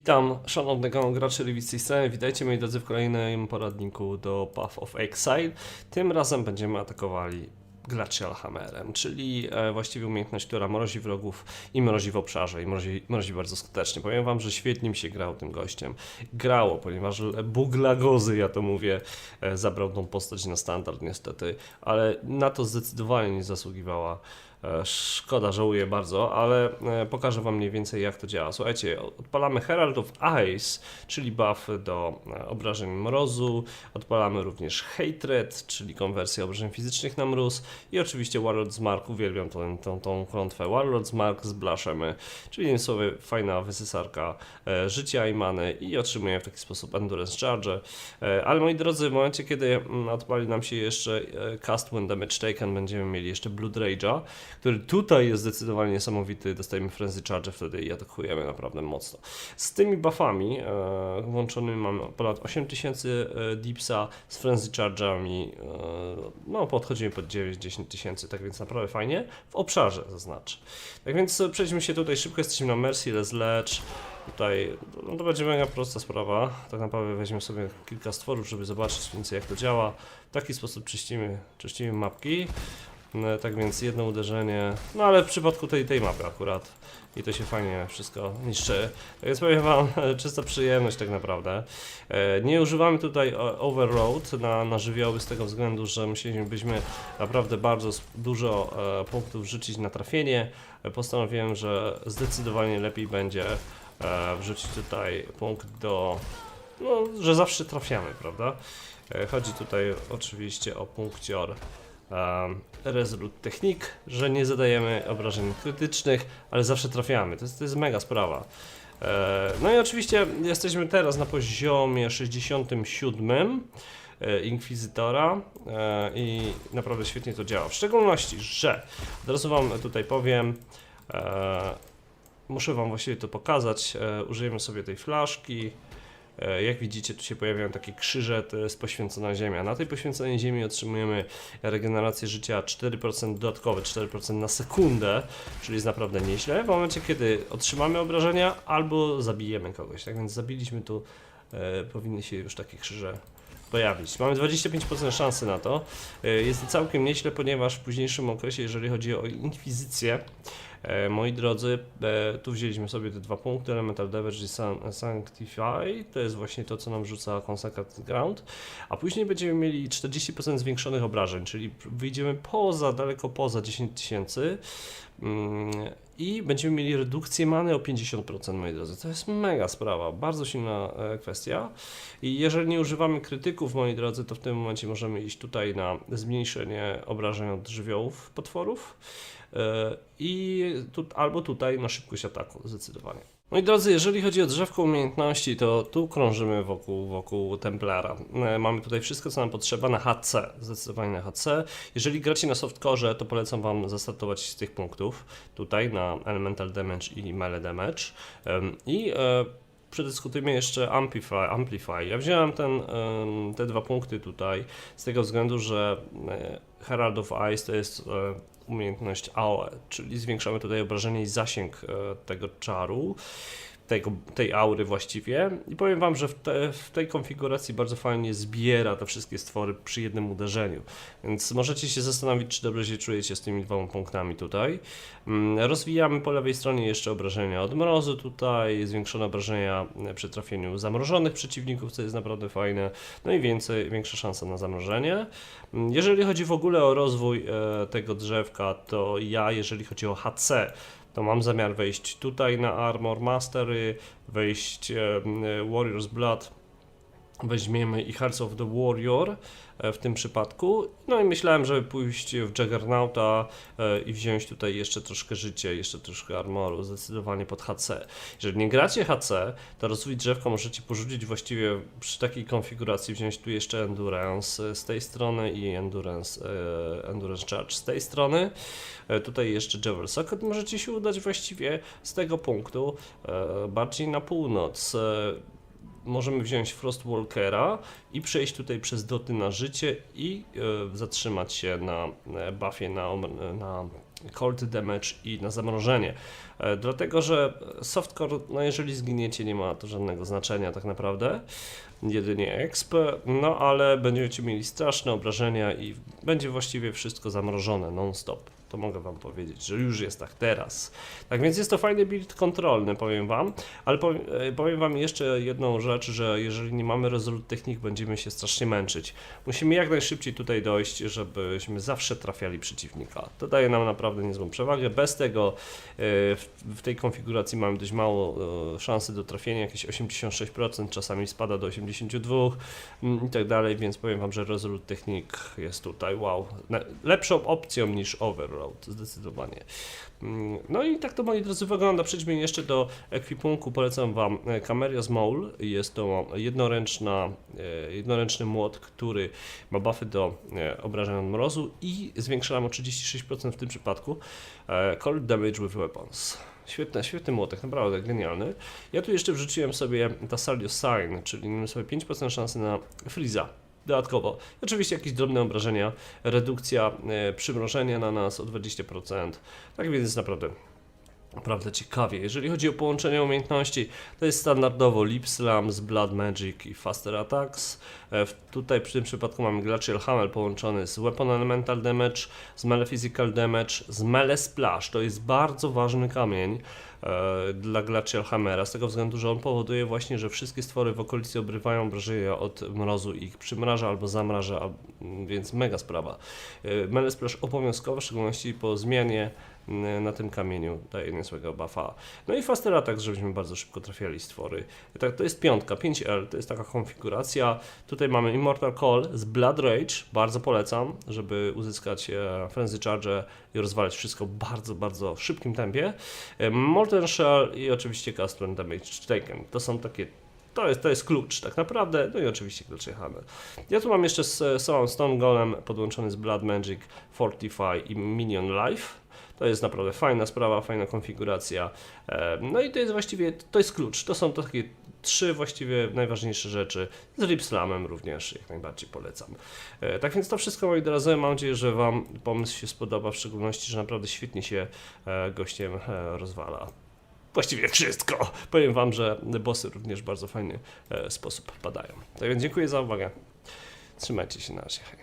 Witam szanownego graczy Lewicy sceny, witajcie moi drodzy w kolejnym poradniku do Path of Exile. Tym razem będziemy atakowali Glacial Hammerem, czyli e, właściwie umiejętność, która mrozi wrogów i mrozi w obszarze i mrozi, mrozi bardzo skutecznie. Powiem wam, że świetnie mi się grał tym gościem. Grało, ponieważ Bóg Lagozy, ja to mówię, e, zabrał tą postać na standard niestety, ale na to zdecydowanie nie zasługiwała. E, Szkoda, żałuję bardzo, ale e, pokażę Wam mniej więcej jak to działa. Słuchajcie, odpalamy Herald of Ice, czyli buff do e, obrażeń mrozu, odpalamy również Hatred, czyli konwersję obrażeń fizycznych na mróz i oczywiście Warlord's Mark, uwielbiam tą, tą, tą klątwę. Warlord's Mark z czyli innymi słowy fajna wysysarka życia i many i otrzymujemy w taki sposób Endurance Charge. Ale moi drodzy, w momencie kiedy mm, odpali nam się jeszcze Cast When Damage Taken, będziemy mieli jeszcze Blood Rage'a, który tutaj jest zdecydowanie niesamowity. Dostajemy Frenzy Charge wtedy i atakujemy naprawdę mocno. Z tymi buffami e, włączonymi mamy ponad 8000 e, Dipsa, z Frenzy Charge'ami e, no podchodzimy pod 9-10 tysięcy, tak więc naprawdę fajnie. W obszarze zaznaczę. Tak więc e, przejdźmy się tutaj szybko, jesteśmy na Merciless Ledge. Tutaj no to będzie mega prosta sprawa. Tak naprawdę weźmiemy sobie kilka stworów, żeby zobaczyć więcej jak to działa. W taki sposób czyścimy, czyścimy mapki. No, tak więc jedno uderzenie, no ale w przypadku tej, tej mapy akurat i to się fajnie wszystko niszczy. Tak więc powiem wam, czysta przyjemność tak naprawdę. E, Nie używamy tutaj overload na, na żywioły z tego względu, że musielibyśmy naprawdę bardzo dużo e, punktów rzucić na trafienie. E, Postanowiłem, że zdecydowanie lepiej będzie wrzucić tutaj punkt do, no, że zawsze trafiamy, prawda? Chodzi tutaj oczywiście o punkcior Resolute Technique, że nie zadajemy obrażeń krytycznych, ale zawsze trafiamy. To jest, to jest mega sprawa. E, no i oczywiście jesteśmy teraz na poziomie 67 e, Inkwizytora e, i naprawdę świetnie to działa. W szczególności, że od razu Wam tutaj powiem, muszę Wam właściwie to pokazać. Użyjemy sobie tej flaszki. E, Jak widzicie, tu się pojawiają takie krzyże, to jest poświęcona ziemia. Na tej poświęconej ziemi otrzymujemy regenerację życia 4% dodatkowe, 4% na sekundę, czyli jest naprawdę nieźle. W momencie, kiedy otrzymamy obrażenia albo zabijemy kogoś. Tak więc zabiliśmy tu, e, powinny się już takie krzyże pojawić. Mamy 25% szansy na to. E, Jest to całkiem nieźle, ponieważ w późniejszym okresie, jeżeli chodzi o inkwizycję, moi drodzy, e, tu wzięliśmy sobie te dwa punkty, Elemental Damage i San- Sanctify, to jest właśnie to, co nam rzuca Consecrated Ground, a później będziemy mieli 40% zwiększonych obrażeń, czyli wyjdziemy poza, daleko poza 10 tysięcy. Mm, i będziemy mieli redukcję many o 50%, moi drodzy. To jest mega sprawa, bardzo silna e, kwestia. I jeżeli nie używamy krytyków, moi drodzy, to w tym momencie możemy iść tutaj na zmniejszenie obrażeń od żywiołów potworów e, i tu, albo tutaj na szybkość ataku, zdecydowanie. Moi drodzy, jeżeli chodzi o drzewko umiejętności, to tu krążymy wokół, wokół Templara. E, Mamy tutaj wszystko, co nam potrzeba na HC, zdecydowanie na HC. Jeżeli gracie na softcore, to polecam Wam zastartować z tych punktów, tutaj na Elemental Damage i Melee Damage. I e, przedyskutujmy jeszcze Amplify. Amplify. Ja wziąłem ten, te dwa punkty tutaj z tego względu, że e, Herald of Ice to jest umiejętność AOE, czyli zwiększamy tutaj obrażenie i zasięg e, tego czaru. Tego, tej aury właściwie i powiem wam, że w, te, w tej konfiguracji bardzo fajnie zbiera te wszystkie stwory przy jednym uderzeniu, więc możecie się zastanowić, czy dobrze się czujecie z tymi dwoma punktami tutaj. Mm, Rozwijamy po lewej stronie jeszcze obrażenia od mrozu tutaj, zwiększone obrażenia przy trafieniu zamrożonych przeciwników, co jest naprawdę fajne, no i więcej, większa szansa na zamrożenie. Mm, Jeżeli chodzi w ogóle o rozwój e, tego drzewka, to ja, jeżeli chodzi o HC, to mam zamiar wejść tutaj na Armor Mastery, wejść Warrior's Blood, weźmiemy i Hearts of the Warrior e, w tym przypadku. No i myślałem, żeby pójść w Juggernauta e, i wziąć tutaj jeszcze troszkę życia, jeszcze troszkę armoru, zdecydowanie pod HC. Jeżeli nie gracie HC, to rozwój drzewka możecie porzucić właściwie przy takiej konfiguracji, wziąć tu jeszcze Endurance e, z tej strony i Endurance, endurance Charge z tej strony. Tutaj jeszcze Javel Socket możecie się udać właściwie z tego punktu bardziej na północ. E, możemy wziąć Frostwalkera i przejść tutaj przez doty na życie i e, zatrzymać się na e, buffie na, om- na cold damage i na zamrożenie. E, dlatego, że softcore, no jeżeli zginiecie, nie ma to żadnego znaczenia tak naprawdę, jedynie exp, no ale będziecie mieli straszne obrażenia i będzie właściwie wszystko zamrożone non-stop. To mogę Wam powiedzieć, że już jest tak teraz. Tak więc jest to fajny build kontrolny, powiem Wam, ale powiem, powiem Wam jeszcze jedną rzecz, że jeżeli nie mamy rezolut technik, będziemy się strasznie męczyć. Musimy jak najszybciej tutaj dojść, żebyśmy zawsze trafiali przeciwnika. To daje nam naprawdę niezłą przewagę. Bez tego e, w tej konfiguracji mamy dość mało e, szansy do trafienia, jakieś 86%, czasami spada do 80%. Mm, i tak dalej, więc powiem Wam, że Resolute technik jest tutaj, wow, lepszą opcją niż Overload, zdecydowanie. Mm, no i tak to moi drodzy wygląda. Przejdźmy jeszcze do ekwipunku. Polecam Wam e, Cameria Maul. Jest to jednoręczna, e, jednoręczny młot, który ma buffy do e, obrażeń od mrozu i zwiększa nam o 36% w tym przypadku. Cold Damage with Weapons. Świetny, świetny młotek, naprawdę genialny. Ja tu jeszcze wrzuciłem sobie Tassalio Sign, czyli mamy sobie 5% szansy na Freeza. Dodatkowo, oczywiście jakieś drobne obrażenia, redukcja e, przymrożenia na nas o 20%. Tak więc naprawdę, naprawdę ciekawie. Jeżeli chodzi o połączenie umiejętności, to jest standardowo Lip Slam z Blood Magic i Faster Attacks. E, Tutaj przy tym przypadku mamy Glacial Hammer połączony z Weapon Elemental Damage, z Melee Physical Damage, z Melee Splash. To jest bardzo ważny kamień e, dla Glacial Hammera, z tego względu, że on powoduje właśnie, że wszystkie stwory w okolicy obrywają obrażenia od mrozu i ich przymraża albo zamraża, więc mega sprawa. E, Melee Splash obowiązkowo, w szczególności po zmianie na tym kamieniu daje niezłego buffa. No i Faster Attack, żebyśmy bardzo szybko trafiali stwory. Tak, to jest piątka, 5L, to jest taka konfiguracja. Tutaj mamy Immortal Call z Blood Rage, bardzo polecam, żeby uzyskać e, Frenzy Charge i rozwalać wszystko bardzo, bardzo szybkim tempie. E, Molten Shell i oczywiście Cast Damage Taken. To są takie to jest, to jest klucz tak naprawdę, no i oczywiście Glacier Hammer. Ja tu mam jeszcze s- Soul Stone Golem podłączony z Blood Magic, Fortify i Minion Life. To jest naprawdę fajna sprawa, fajna konfiguracja. E, No i to jest właściwie, to jest klucz. To są takie trzy właściwie najważniejsze rzeczy. Z Rip Slamem również jak najbardziej polecam. E, Tak więc to wszystko moi drodzy. Mam nadzieję, że Wam pomysł się spodoba, w szczególności, że naprawdę świetnie się e, gościem rozwala. Właściwie wszystko. Powiem Wam, że bossy również bardzo fajny e, sposób padają. Tak więc dziękuję za uwagę. Trzymajcie się na razie. Hej.